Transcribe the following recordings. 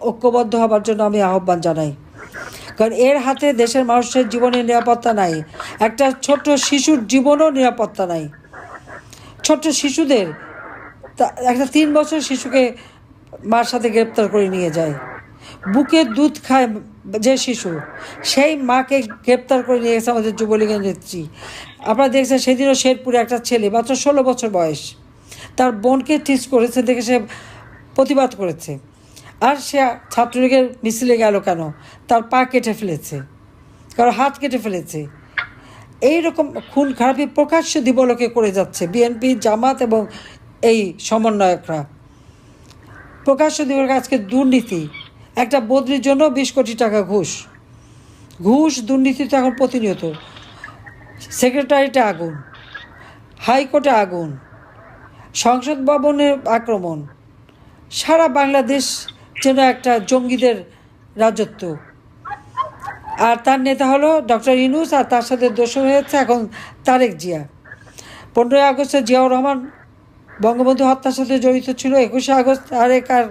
ঐক্যবদ্ধ হবার জন্য আমি আহ্বান জানাই। কারণ এর হাতে দেশের মানুষের জীবনের নিরাপত্তা নাই। একটা ছোট্ট শিশুর জীবনও নিরাপত্তা নাই। ছোট্ট শিশুদের একটা তিন বছর শিশুকে মার সাথে গ্রেপ্তার করে নিয়ে যায়। বুকে দুধ খায় যে শিশু, সেই মাকে গ্রেপ্তার করে নিয়ে গেছে আমাদের যুবলীগের নেত্রী। আপনারা দেখছেন সেদিনও শেরপুরে একটা ছেলে, মাত্র ষোলো বছর বয়স, তার বোনকে টিচ করেছে, দেখে সে প্রতিবাদ করেছে। আর সে ছাত্রলীগের মিছিলে গেল কেন? তার পা কেটে ফেলেছে। কারও হাত কেটে ফেলেছে। এই রকম খুন খারাপি প্রকাশ্য দিবলোকে করে যাচ্ছে বিএনপি, জামাত এবং এই সমন্বয়করা। প্রকাশ্য দিবলোকে আজকে দুর্নীতি, একটা বদলির জন্য বিশ কোটি টাকা ঘুষ। ঘুষ, দুর্নীতি তো এখন প্রতিনিয়ত। সেক্রেটারিতে আগুন, হাইকোর্টে আগুন, সংসদ ভবনের আক্রমণ, সারা বাংলাদেশ যেন একটা জঙ্গিদের রাজত্ব। আর তার নেতা হলো ডক্টর ইনুস আর তার সাথে দোষর হয়েছে এখন তারেক জিয়া। পনেরোই আগস্টে জিয়াউর রহমান বঙ্গবন্ধু হত্যার সাথে জড়িত ছিল। একুশে আগস্ট তারেক আর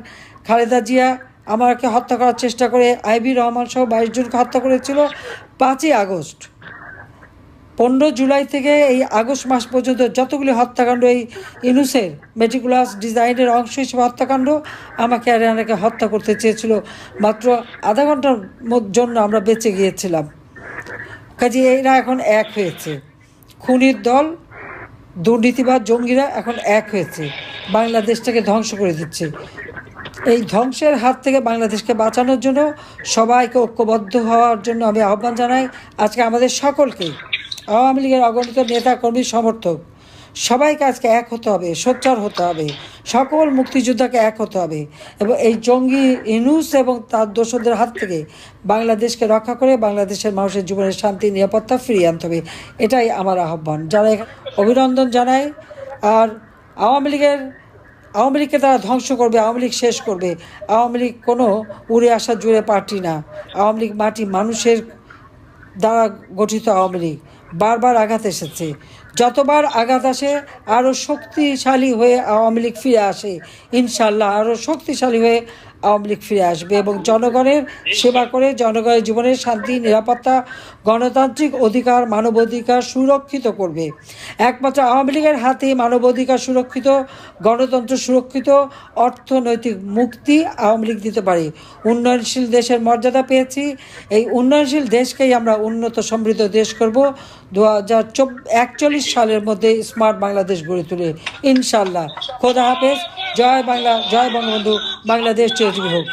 খালেদা জিয়া আমাকে হত্যা করার চেষ্টা করে। আইবি রহমান সহ বাইশ জনকে হত্যা করেছিল। পাঁচই আগস্ট পনেরো জুলাই থেকে এই আগস্ট মাস পর্যন্ত যতগুলি হত্যাকাণ্ড, এই ইনুসের মেটিকুলাস ডিজাইনের অংশ হিসেবে হত্যাকাণ্ড, আমাকে আর এনাকে হত্যা করতে চেয়েছিল। মাত্র আধা ঘণ্টার জন্য আমরা বেঁচে গিয়েছিলাম। কাজে এরা এখন এক হয়েছে। খুনির দল দুর্নীতিবাদ জঙ্গিরা এখন এক হয়েছে। বাংলাদেশটাকে ধ্বংস করে দিচ্ছে। এই ধ্বংসের হাত থেকে বাংলাদেশকে বাঁচানোর জন্য সবাইকে ঐক্যবদ্ধ হওয়ার জন্য আমি আহ্বান জানাই। আজকে আমাদের সকলকে আওয়ামী লীগের অগণিত নেতা কর্মী সমর্থক। সবাইকে আজকে এক হতে হবে, সোচ্চার হতে হবে। সকল মুক্তিযোদ্ধাকে এক হতে হবে। এবং এই জঙ্গি ইনুস এবং তার দোষদের হাত থেকে বাংলাদেশকে রক্ষা করে বাংলাদেশের মানুষের জীবনের শান্তি, নিরাপত্তা ফিরিয়ে আনতে হবে। এটাই আমার আহ্বান। যারা অভিনন্দন জানাই আর আওয়ামী লীগের, আওয়ামী লীগকে তারা ধ্বংস করবে, আওয়ামী লীগ শেষ করবে। আওয়ামী লীগ কোনো উড়ে আসা জুড়ে পার্টি না। আওয়ামী লীগ মাটি মানুষের দ্বারা গঠিত আওয়ামী লীগ। বারবার আঘাত এসেছে। যতবার আঘাত আসে, আরও শক্তিশালী হয়ে আওয়ামী লীগ ফিরে আসে। ইনশাল্লাহ আরও শক্তিশালী হয়ে আওয়ামী লীগ ফিরে আসবে এবং জনগণের সেবা করে জনগণের জীবনের শান্তি, নিরাপত্তা, গণতান্ত্রিক অধিকার, মানবাধিকার সুরক্ষিত করবে। একমাত্র আওয়ামী লীগের হাতে মানবাধিকার সুরক্ষিত, গণতন্ত্র সুরক্ষিত, অর্থনৈতিক মুক্তি আওয়ামী লীগ দিতে পারে। উন্নয়নশীল দেশের মর্যাদা পেয়েছি। এই উন্নয়নশীল দেশকেই আমরা উন্নত সমৃদ্ধ দেশ করব। দু হাজার একচল্লিশ সালের মধ্যে স্মার্ট বাংলাদেশ গড়ে তুলে ইনশাল্লাহ খোদা হাফেজ। জয় বাংলা জয় বঙ্গবন্ধু। বাংলাদেশ চেষ্টা হোক